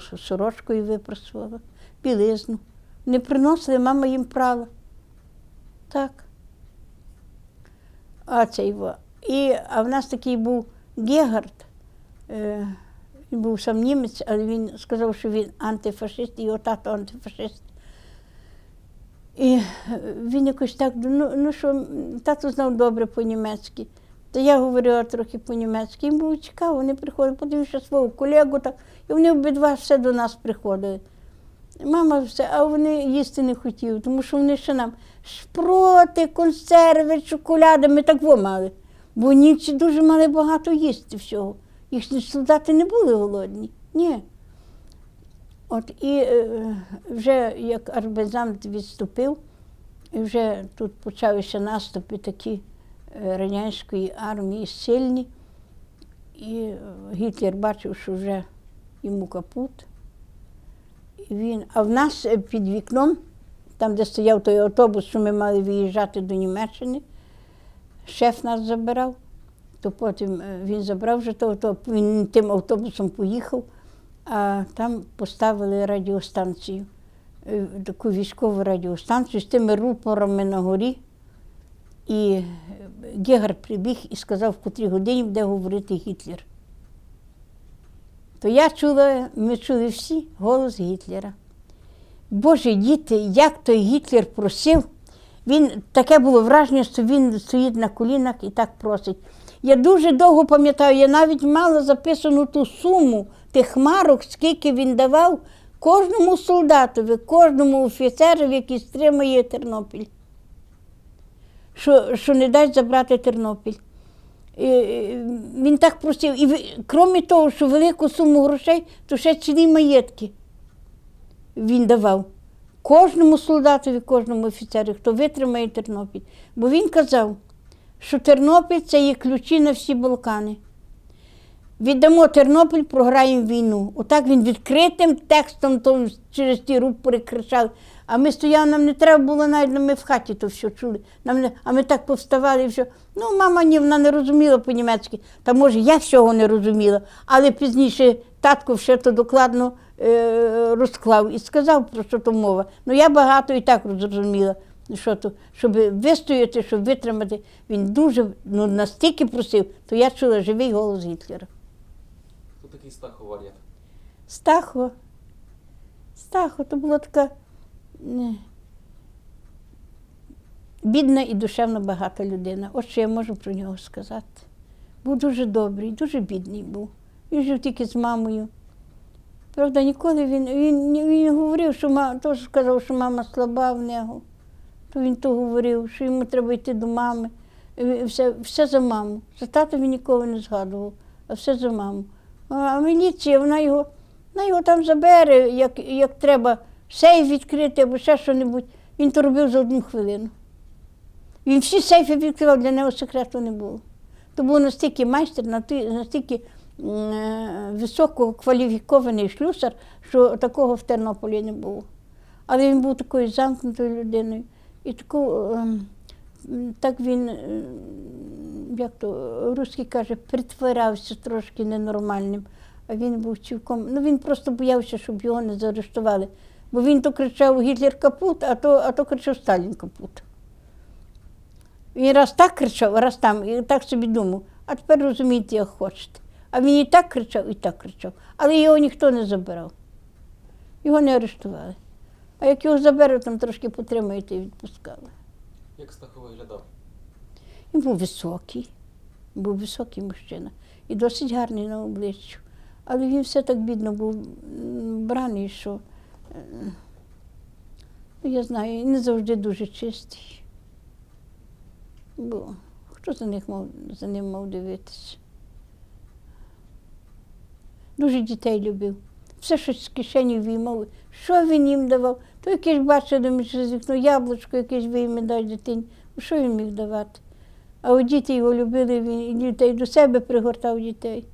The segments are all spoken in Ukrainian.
Сорочкою випросувала, білизну. Не приносили, мама їм прала. Так. А цей во. І, а в нас такий був Гегард. Е, він був сам німець, але він сказав, що він антифашист, його тато антифашист. І е, він якось так, ну, ну що, тато знав добре по-німецьки. То я говорила трохи по-німецьки. Їм було цікаво, вони приходили, подивився свого колегу, так, і вони обидва все до нас приходили. Мама все, а вони їсти не хотіли, тому що вони ще нам шпроти, консерви, шоколади, ми так мали. Бо німці дуже мали багато їсти всього. Їхні солдати не були голодні. Ні. От і е, вже як арбезант відступив, і вже тут почалися наступи такі радянської армії сильні. І Гітлер бачив, що вже йому капут. І він, а в нас е, під вікном, там, де стояв той автобус, що ми мали виїжджати до Німеччини, шеф нас забирав, то потім е, він забрав вже того, то він тим автобусом поїхав, а там поставили радіостанцію, е, таку військову радіостанцію з тими рупорами на горі. І Гегар прибіг і сказав, в котрій годині буде говорити Гітлер. То я чула, ми чули всі голос Гітлера. Боже, діти, як той Гітлер просив, він таке було враження, що він стоїть на колінах і так просить. Я дуже довго пам'ятаю, я навіть мала записану ту суму тих марок, скільки він давав кожному солдатові, кожному офіцерові, який стримує Тернопіль. Що, що не дасть забрати Тернопіль. І, він так просив. І крім того, що велику суму грошей, то ще цілі маєтки він давав. Кожному солдатові, кожному офіцеру, хто витримає Тернопіль. Бо він казав, що Тернопіль це є ключі на всі Балкани. Віддамо Тернопіль, програємо війну. Отак він відкритим текстом через ті рупори кричав. А ми стояли, нам не треба було навіть, ну, ми в хаті то все чули. Нам не, а ми так повставали і все. Ну, мама ні, вона не розуміла по-німецьки. Та може я всього не розуміла, але пізніше татко все то докладно е, розклав і сказав, про що то мова. Ну я багато і так зрозуміла. Що то, щоб вистояти, щоб витримати, він дуже ну, настільки просив, то я чула живий голос Гітлера. Хто такий Стахов Валєт? Стахо. Стахо, то була така бідна і душевно багата людина. От що я можу про нього сказати. Був дуже добрий, дуже бідний був. Він жив тільки з мамою. Правда, ніколи він, він, він говорив, що мама, теж сказав, що мама слаба в нього. То він то говорив, що йому треба йти до мами. Все, все за маму. За тата він ніколи не згадував, а все за маму. А міліція, вона його, вона його там забере, як, як треба сейф відкрити або ще що-небудь. Він то робив за одну хвилину. Він всі сейфи відкривав, для нього секрету не було. То був настільки майстер, настільки е, висококваліфікований шлюсар, що такого в Тернополі не було. Але він був такою замкнутою людиною. І таку, ем, так він, е, як то русський каже, притворявся трошки ненормальним. А він був цілком. Ну він просто боявся, щоб його не заарештували. Бо він то кричав Гітлер капут, а то, а то кричав Сталін капут. Він раз так кричав, раз там, і так собі думав, а тепер розумієте, як хочете. А він і так кричав, і так кричав. Але його ніхто не забирав. Його не арештували. А як його заберуть, там трошки потримають і відпускали. Як Стахов виглядав? Він був високий, був високий мужчина і досить гарний на обличчю. Але він все так бідно був браний, що я знаю, не завжди дуже чистий. Бо хто за, них мав, за ним мав дивитися? Дуже дітей любив. Все щось з кишені виймав. Що він їм давав? То якесь бачили через вікно яблучко, якесь вийме дай дитині. Ну, Що він міг давати? А от діти його любили, він дітей до себе пригортав дітей.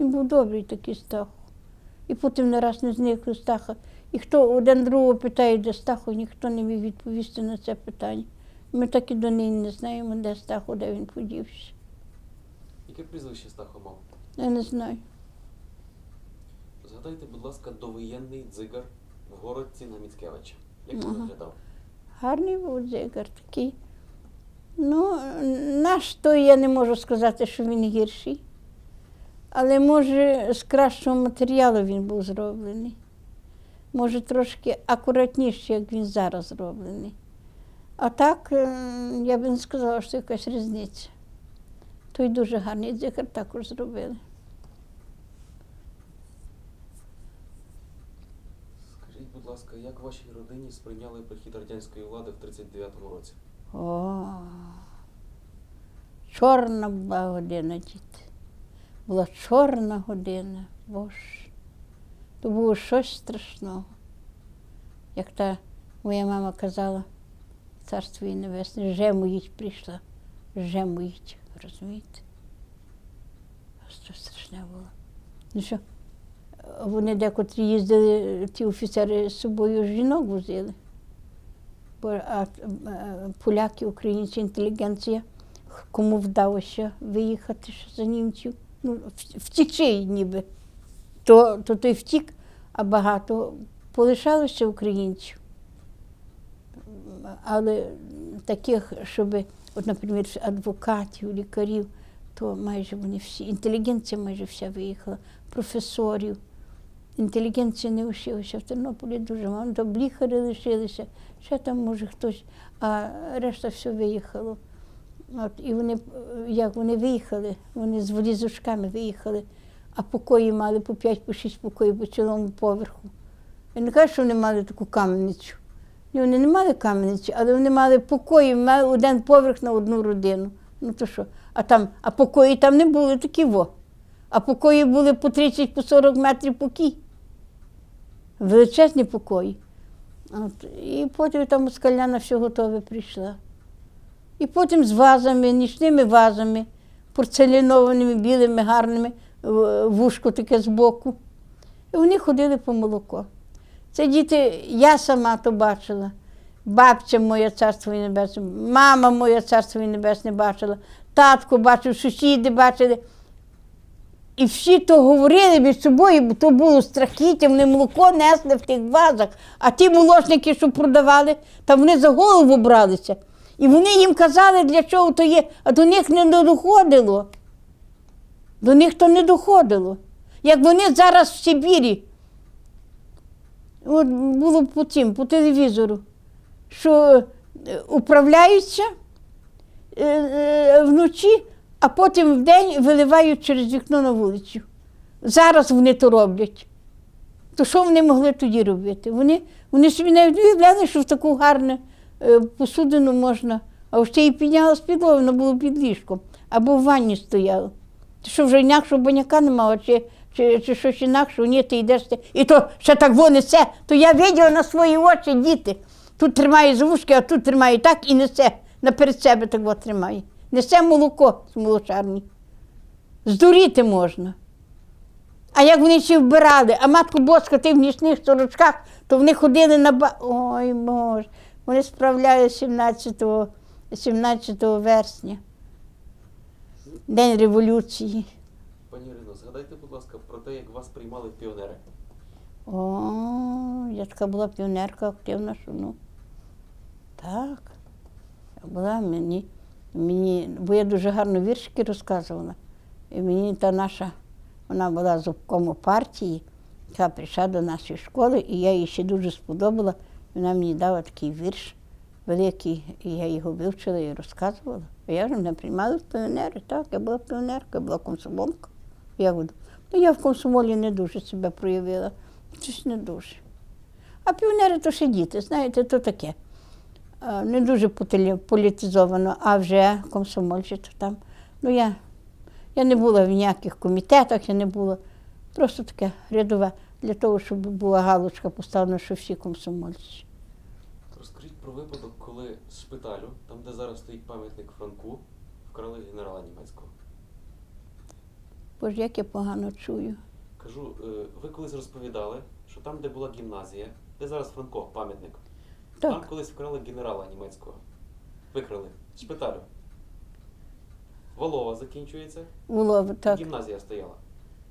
Він був добрий такий Стахо. І потім не раз не зникли Стаха. І хто один другого питає, де Стахо, ніхто не міг відповісти на це питання. Ми так і до нині не знаємо, де Стахо, де він подівся. Яке прізвище Стахов мав? Я не знаю. Згадайте, будь ласка, довоєнний дзигар в городці на Міцкевича. Як він Ага. виглядав? Гарний був дзигар такий. Ну, наш той я не можу сказати, що він гірший. Але може з кращого матеріалу він був зроблений. Може, трошки акуратніше, як він зараз зроблений. А так, е, я би не сказала, що якась різниця. Той дуже гарний дзигар також зробили. Скажіть, будь ласка, як вашій родині сприйняли прихід радянської влади в 39-му році? О, чорна була година, діти. Була чорна година, боже. То було щось страшного. Як та моя мама казала, царство її небесне, жемуїть прийшла, жемуїть, розумієте? Що страшне було. Ну що, вони декотрі їздили, ті офіцери з собою жінок возили. Бо а, поляки, українці, інтелігенція, кому вдалося виїхати ще за німців, ну, втічи ніби, то, то той втік, а багато полишалося українців. Але таких, щоб, от, наприклад, адвокатів, лікарів, то майже вони всі, інтелігенція майже вся виїхала, професорів. Інтелігенція не лишилася в Тернополі дуже мало. Там лікарі лишилися, ще там, може, хтось, а решта все виїхало. От, і вони, як вони виїхали, вони з валізочками виїхали, а покої мали по 5 по 6 покоїв по цілому поверху. Я не кажу, що вони мали таку кам'яницю. Ні, вони не мали кам'яниці, але вони мали покої, мали один поверх на одну родину. Ну то що? А там, а покої там не були такі во. А покої були по 30 по 40 метрів покій. Величезні покої. От. І потім там скаляна все готове прийшла. І потім з вазами, нічними вазами, порцелінованими, білими, гарними, вушко таке збоку. І вони ходили по молоко. Це діти, я сама то бачила. Бабця моя царство і небесне, мама моя царство і небесне бачила, татко бачив, сусіди бачили. І всі то говорили між собою, бо то було страхіття, вони молоко несли в тих вазах, а ті молочники, що продавали, там вони за голову бралися. І вони їм казали, для чого то є, а до них не доходило. До них то не доходило. Як вони зараз в Сибірі, от було по цим, по телевізору, що е, управляються е, е, вночі, а потім вдень виливають через вікно на вулицю. Зараз вони то роблять. То що вони могли тоді робити? Вони, вони собі навіть уявляли, що в таку гарну посудину можна, а ще й підняла з підлоги, воно було під ліжком, або в ванні стояло. Що вже інакшого баняка не мала, чи, чи, чи щось інакше, ні, ти йдеш, ти- і то ще так во несе, то я виділа на свої очі діти. Тут тримає за вушки, а тут тримає так і несе. Наперед себе так от тримає. Несе молоко з молочарні. Здуріти можна. А як вони ще вбирали, а матку Боска, ти в нічних сорочках, то вони ходили на ба. Ой Боже, вони справляли 17, 17 вересня. День революції. Пані Ірино, згадайте, будь ласка, про те, як вас приймали піонери. О, я така була піонерка активна, що ну. Так. Я була мені, мені, бо я дуже гарно віршики розказувала. І мені та наша, вона була з обкому партії, яка прийшла до нашої школи, і я їй ще дуже сподобала. Вона мені дала такий вірш великий, я його вивчила і розказувала. Я ж мене приймали в піонери, так, я була піонерка, я була комсомолка. Я, ну, я в комсомолі не дуже себе проявила. Щось не дуже. А піонери то ще діти, знаєте, то таке. Не дуже політизовано, а вже комсомольці то там. Ну, я, я не була в ніяких комітетах, я не була. Просто таке рядове, для того, щоб була галочка поставлена, що всі комсомольці. Розкажіть про випадок, коли з шпиталю, там де зараз стоїть пам'ятник Франку, вкрали генерала німецького. Боже, як я погано чую. Кажу, е, ви колись розповідали, що там, де була гімназія, де зараз Франко, пам'ятник, там колись вкрали генерала німецького. Викрали з шпиталю. Волова закінчується, було так. гімназія стояла.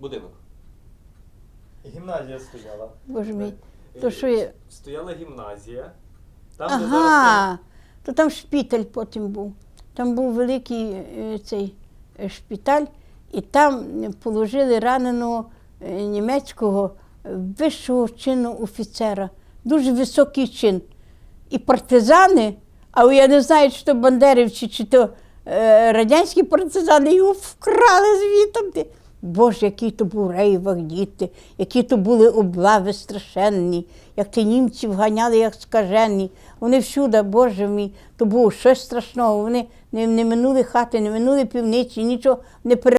Будинок. Гімназія стояла. Боже мій. Е, То що є? Стояла гімназія. Там, де зараз Ага, то там шпіталь потім був. Там був великий е, цей е, шпіталь, і там е, положили раненого е, німецького е, вищого чину офіцера, дуже високий чин. І партизани, а я не знаю, чи то бандерівці, чи то е, радянські партизани його вкрали звідти. Боже, який то був рейвах діти, які то були облави страшенні, як ті німців ганяли, як скажені. Вони всюди, Боже мій, то було щось страшного. Вони не, не минули хати, не минули півниці, нічого не пере.